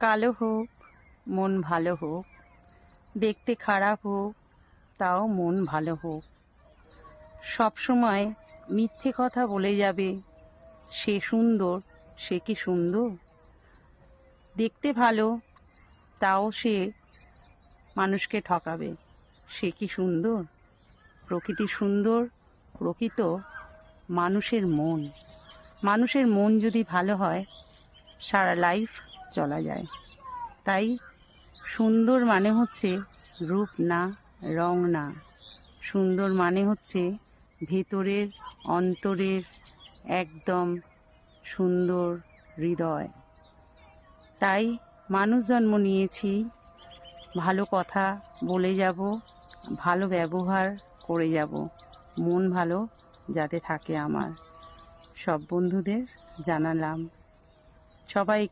কালো হোক, মন ভালো হোক, দেখতে খারাপ হোক, তাও মন ভালো হোক। সবসময় মিথ্যে কথা বলে যাবে, সে সুন্দর, সে কি সুন্দর? দেখতে ভালো, তাও সে মানুষকে ঠকাবে, সে কি সুন্দর? প্রকৃতি সুন্দর, প্রকৃত মানুষের মন। মানুষের মন যদি ভালো হয়, সারা লাইফ চলা যায়। তাই সুন্দর মানে হচ্ছে রূপ না, রং না। সুন্দর মানে হচ্ছে ভেতরের, অন্তরের একদম সুন্দর হৃদয়। তাই মানুষ জন্ম নিয়েছি, ভালো কথা বলে যাব, ভালো ব্যবহার করে যাব। মন ভালো যাতে থাকে আমার। সব বন্ধুদের জানালাম। সবাই